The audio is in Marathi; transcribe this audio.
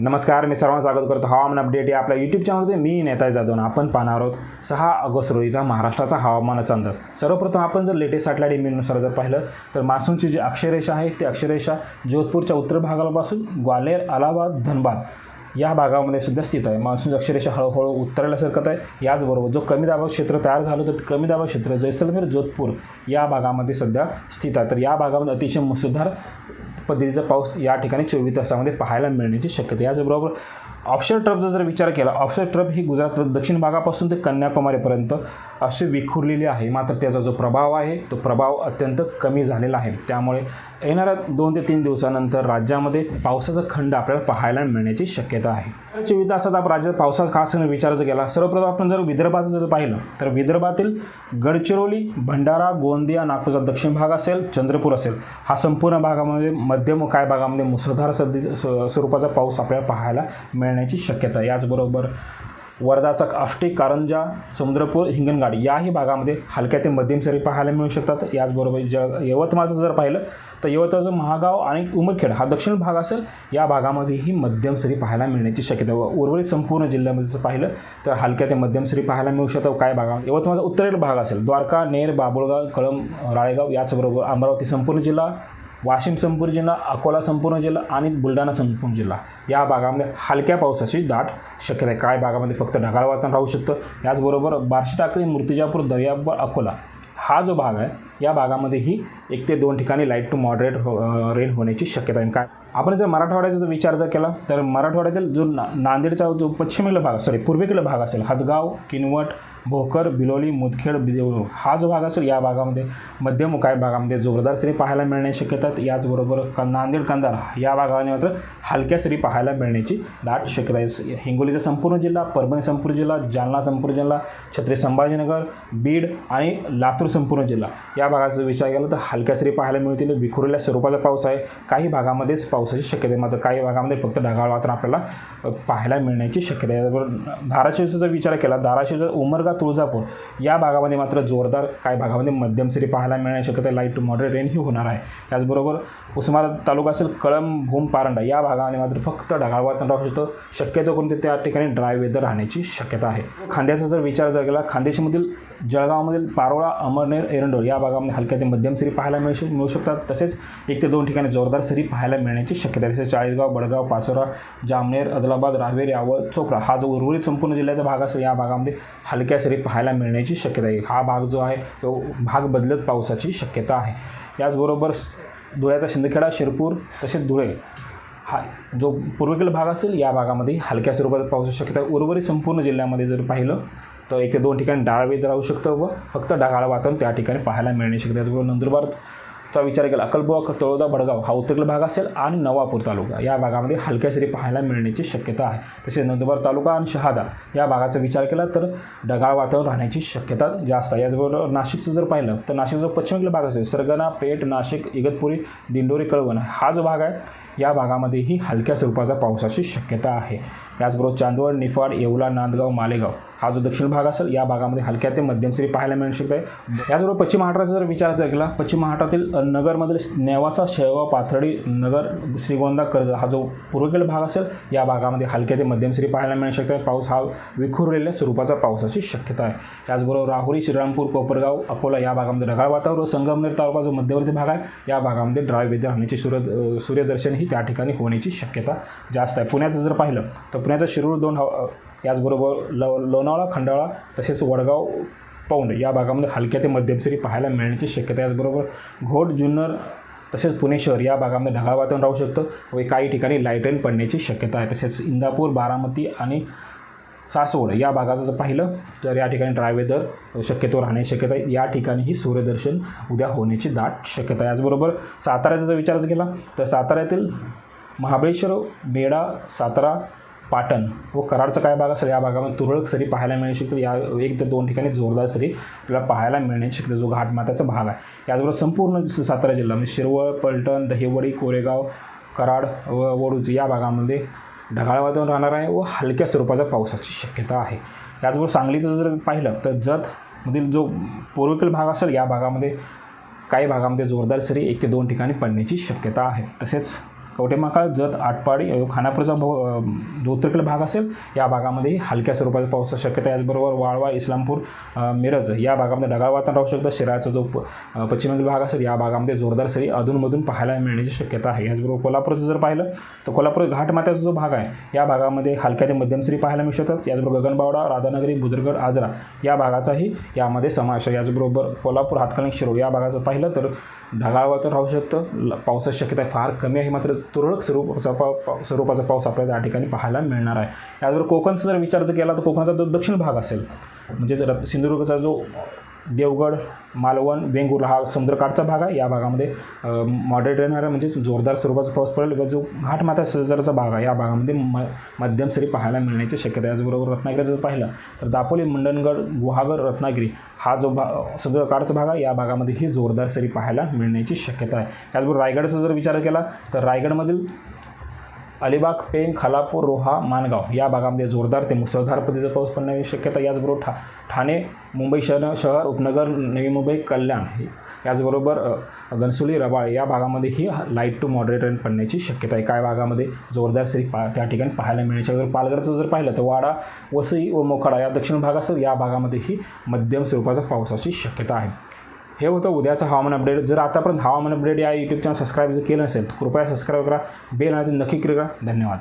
नमस्कार मी सर्वांना स्वागत करतो. हवामान अपडेट या आपल्या यूट्यूब चॅनलमध्ये मी नेता जाधव आपण पाहणार आहोत सहा ऑगस्ट रोजीचा महाराष्ट्राचा हवामानाचा अंदाज. सर्वप्रथम आपण जर लेटेस्ट सॅटेलाईट इमेजनुसार जर पाहिलं तर मान्सूनची जी अक्षरेषा आहे ती अक्षरेषा जोधपूरच्या उत्तर भागापासून ग्वाल्हेर अलाहाबाद धनबाद. या भागामध्ये सुद्धा स्थित आहे. मान्सून अक्षरेशा हळूहळू उत्तरेला सरकत आहे. याचबरोबर जो कमी दाबाव क्षेत्र तयार झालं तर कमी दाबाव क्षेत्र जैसलमेर जोधपूर या भागामध्ये सध्या स्थित आहे. तर या भागामध्ये अतिशय मुसळधार पद्धतीचा पाऊस या ठिकाणी चोवीस तासामध्ये पाहायला मिळण्याची शक्यता आहे. याचबरोबर ऑफशोर ट्रपचा जर विचार केला ऑफशोर ट्रप ही गुजरात दक्षिण भागापासून ते कन्याकुमारीपर्यंत अशी विखुरलेली आहे. मात्र त्याचा जो प्रभाव आहे तो प्रभाव अत्यंत कमी झालेला आहे. त्यामुळे येणाऱ्या दोन ते तीन दिवसानंतर राज्यामध्ये पावसाचा खंड आपल्याला पाहायला मिळण्याची शक्यता आहे. चोवीस तासात आपण राज्यात पावसाचा खास विचार जर केला सर्वप्रथम आपण जर विदर्भाचं जर पाहिलं तर विदर्भातील गडचिरोली भंडारा गोंदिया नागपूरचा दक्षिण भाग असेल चंद्रपूर असेल हा संपूर्ण भागामध्ये मध्यम काय भागामध्ये मुसळधार सदी स- स्वरूपाचा पाऊस आपल्याला पाहायला मिळण्याची शक्यता याचबरोबर वर्धाचा आष्टी कारंजा समुद्रपूर हिंगणघाट याही भागामध्ये हलक्या ते मध्यम सरी पाहायला मिळू शकतात. याचबरोबर ज यवतमाळचं जर पाहिलं तर यवतमाळचं महागाव आणि उमरखेड हा दक्षिण भाग असेल या भागामध्येही मध्यम सरी पाहायला मिळण्याची शक्यता व उर्वरित संपूर्ण जिल्ह्यामध्ये जर पाहिलं तर हलक्या ते मध्यम सरी पाहायला मिळू शकतात. काय भागा? यवतमाळचा उत्तरेल भाग असेल द्वारका नेर बाबुळगाव कळम राळेगाव याचबरोबर अमरावती संपूर्ण जिल्हा वाशिम संपूर्ण जिल्हा अकोला संपूर्ण जिल्हा आणि बुलढाणा संपूर्ण जिल्हा. या भागामध्ये हलक्या पावसाची दाट शक्यता आहे. काय भागामध्ये फक्त ढगाळ वातावरण राहू शकतं. याचबरोबर बार्शी टाकळी मूर्तिजापूर दर्यापूर अकोला हा जो भाग आहे या भागामध्येही एक ते दोन ठिकाणी लाइट टू मॉडरेट हो रेन होण्याची शक्यता आहे. काय? आपण जर मराठवाड्याचा जर विचार जर केला तर मराठवाड्यातील जो ना नांदेडचा जो पश्चिमेला भाग सॉरी पूर्वेकडला भाग असेल हदगाव किनवट भोकर बिलोली मुदखेड देऊळ हा जो भाग असेल या भागामध्ये मध्यम काही भागामध्ये जोरदार सरी पाहायला मिळण्याची शक्यता याचबरोबर क नांदेड कंधार या भागामध्ये मात्र हलक्या सरी पाहायला मिळण्याची दाट शक्यता आहे. हिंगोलीचा संपूर्ण जिल्हा परभणी संपूर्ण जिल्हा जालना संपूर्ण जिल्हा छत्री संभाजीनगर बीड आणि लातूर संपूर्ण जिल्हा. या भागाचा विचार केला तर हलक्या सरी पाहायला मिळतील. विखुरलेल्या स्वरूपाचा पाऊस आहे. काही भागामध्येच पावसाची शक्यता आहे. मात्र काही भागामध्ये फक्त ढगाळ वातावरण आपल्याला पाहायला मिळण्याची शक्यता आहे. धाराशिवचा जर विचार केला धाराशिव जर उमरगा तुळजापूर. या भागामध्ये मात्र जोरदार काही भागामध्ये मध्यम सरी पाहायला मिळण्याची शक्यता लाइट टू मॉडरेट रेन ही होणार आहे. त्याचबरोबर उस्मानाबाद तालुका असेल कळम भूम पारंडा या भागामध्ये मात्र फक्त ढगाळ वातावरण राहू शकतं. शक्यतो करून ते त्या ठिकाणी ड्राय वेदर राहण्याची शक्यता आहे. खांद्याचा जर विचार जर केला खानदेशमधील जळगावमधील पारोळा अमरनेर एरंडोर या भागामध्ये हलक्या ते मध्यम सरी पाहायला मिळू मिळू शकतात. तसेच एक ते दोन ठिकाणी जोरदार सरी पाहायला मिळण्याची शक्यता आहे. तसेच चाळीसगाव बडगाव पाचोरा जामनेर अदलाबाद रावेर यावळ चोपडा हा जो उर्वरित संपूर्ण जिल्ह्याचा भाग असेल या भागामध्ये हलक्या सरी पाहायला मिळण्याची शक्यता आहे. हा भाग जो आहे तो भाग बदलत पावसाची शक्यता आहे. याचबरोबर धुळ्याचा शिंदखेडा शिरपूर तसेच धुळे हा जो पूर्वेकडील भाग असेल या भागामध्ये हलक्या स्वरूपात पावसाची शक्यता आहे. उर्वरित संपूर्ण जिल्ह्यामध्ये जर पाहिलं तर एक ते दोन ठिकाणी डाळ वेद राहू शकतं व फक्त ढगाळ वातावरण त्या ठिकाणी पाहायला मिळण्याची शकतं. त्याचबरोबर त्याचबरोबर नंदुरबारचा विचार केला अकलबुवा तळोदा भडगाव हा उत्तरेकडील भाग असेल आणि नवापूर तालुका. या भागामध्ये हलक्या सरी पाहायला मिळण्याची शक्यता आहे. तसेच नंदुरबार तालुका आणि शहादा या भागाचा विचार केला तर ढगाळ वातावरण राहण्याची शक्यता जास्त आहे. याचबरोबर नाशिकचं जर पाहिलं तर नाशिक जो पश्चिमेकडील भाग असेल सरगना पेठ नाशिक इगतपुरी दिंडोरी कळवण हा जो भाग आहे या भागामध्येही हलक्या स्वरूपाचा पावसाची शक्यता आहे. याचबरोबर चांदवड निफाड येवला नांदगाव मालेगाव हा जो दक्षिण भाग असेल या भागामध्ये हलक्या ते मध्यम सरी पाहायला मिळू शकते याचबरोबर पश्चिम महाराष्ट्राचा जर विचार जर केला पश्चिम महाराष्ट्रातील नगरमधील नेवासा शेळगाव पाथर्डी नगर श्रीगोंदा कर्ज हा जो पूर्वेकडील भाग असेल या भागामध्ये हलक्या ते मध्यम सरी पाहायला मिळू शकते पाऊस हा विखुरलेल्या स्वरूपाचा पावसाची शक्यता आहे. त्याचबरोबर राहुरी श्रीरामपूर कोपरगाव अकोला या भागामध्ये ढगाळ वातावरण संगमनेर तालुका जो मध्यवर्ती भाग आहे या भागामध्ये ड्राय वेदर होण्याची सूर्य सूर्यदर्शनही सूर्यदर्शन ही त्या ठिकाणी होण्याची शक्यता जास्त आहे. पुण्याचं जर पाहिलं तर पुण्याचा शिरूर दोन हवा याचबरोबर लव लोणावळा खंडाळा तसेच वडगाव पौंड या भागामध्ये हलक्या ते मध्यम सरी पाहायला मिळण्याची शक्यता आहे. याचबरोबर घोट जुन्नर तसेच पुणे शहर या भागामध्ये ढगाळ वातावरण राहू शकतं व काही ठिकाणी लाइट रेन पडण्याची शक्यता आहे. तसेच इंदापूर बारामती आणि सासवड या भागाचं जर पाहिलं तर या ठिकाणी ड्रायवे दर शक्यतो राहण्याची शक्यता आहे. या ठिकाणीही सूर्यदर्शन उद्या होण्याची दाट शक्यता आहे. याचबरोबर साताऱ्याचा जर विचार केला तर साताऱ्यातील महाबळेश्वर बेडा सातारा पाटण व कराडचा काय भाग असेल या भागामध्ये तुरळक सरी पाहायला मिळू शकतील. या एक ते दोन ठिकाणी जोरदार सरी आपल्याला पाहायला मिळण्याची शक्यता जो घाटमाताचा भाग आहे. याचबरोबर संपूर्ण सातारा जिल्हा म्हणजे शिरवळ पलटण दहिवडी कोरेगाव कराड व वडूज या भागामध्ये ढगाळ वातावरण राहणार आहे व हलक्या स्वरूपाचा पावसाची शक्यता आहे. याचबरोबर सांगलीचं जर पाहिलं तर जतमधील जो पूर्वेकडील भाग असेल या भागामध्ये काही भागामध्ये जोरदार सरी एक ते दोन ठिकाणी पडण्याची शक्यता आहे. तसेच कवटेमाकाळ जत आटपाडी खानापूरचा भाऊ जो उत्तरेकडील भाग असेल या भागामध्ये हलक्या स्वरूपाचा पावसाची शक्यता आहे. याचबरोबर वाळवा इस्लामपूर मिरज या भागामध्ये ढगाळ वातावरण राहू शकतं. शिराचा जो प- पश्चिमेकडील भाग असेल या भागामध्ये जोरदार सरी अधूनमधून पाहायला मिळण्याची शक्यता आहे. याचबरोबर कोल्हापूरचं जर पाहिलं तर कोल्हापूर घाटमाथ्याचा जो भाग आहे या भागामध्ये हलक्या ते मध्यम सरी पाहायला मिळू शकतात. याचबरोबर गगनबावडा राधानगरी बुद्रगड आजरा या भागाचाही यामध्ये समावेश आहे. याचबरोबर कोल्हापूर हातकणंग शिरोळ या भागाचं पाहिलं तर ढगाळ वातावरण राहू शकतं. ल- पावसाची शक्यता फार कमी आहे मात्र तुरळक स्वरूपाचा पाव स्वरूपाचा पाऊस आपल्याला त्या ठिकाणी पाहायला मिळणार आहे. याचबरोबर कोकणचा जर विचार जर केला तर कोकणाचा जो दक्षिण भाग असेल म्हणजे जर सिंधुदुर्गचा जो देवगड मालवण वेंगुर्ला हा समुद्रकाठचा भाग आहे. या भागामध्ये मॉडरेट येणारा म्हणजे जोरदार स्वरूपाचा पाऊस पडेल व जो घाटमाथा शेजारचा भाग आहे या भागामध्ये म मध्यम सरी पाहायला मिळण्याची शक्यता आहे. याचबरोबर रत्नागिरी जर पाहिलं तर दापोली मंडणगड गुहागर रत्नागिरी हा जो भा समुद्रकाठचा भाग आहे या भागामध्ये ही जोरदार सरी पाहायला मिळण्याची शक्यता आहे. त्याचबरोबर रायगडचा जर विचार केला तर रायगडमधील अलिबाग पेन खालापूर रोहा माणगाव या भागामध्ये जोरदार ते मुसळधार पद्धतीचा पाऊस पडण्याची शक्यता याचबरोबर ठा ठाणे मुंबई शहर शहर उपनगर नवी मुंबई कल्याण याचबरोबर अ, घनसोली रबाळ या भागामध्येही लाइट टू मॉडरेट रेन पडण्याची शक्यता आहे. काय भागामध्ये जोरदार सरी पा त्या ठिकाणी पाहायला मिळण्याची जर पालघरचं जर पाहिलं तर वाडा वसई व मोखाडा या दक्षिण भागासह या भागामध्येही मध्यम स्वरूपाचा पावसाची शक्यता आहे. हे होतं उद्याचं हवामान अपडेट जर आतापर्यंत हवामान अपडेट या यूट्यूब चॅनल सबस्क्राईब जर केलं नसेल तर कृपया सबस्क्राईब करा. बेल आणि नक्की करा. धन्यवाद.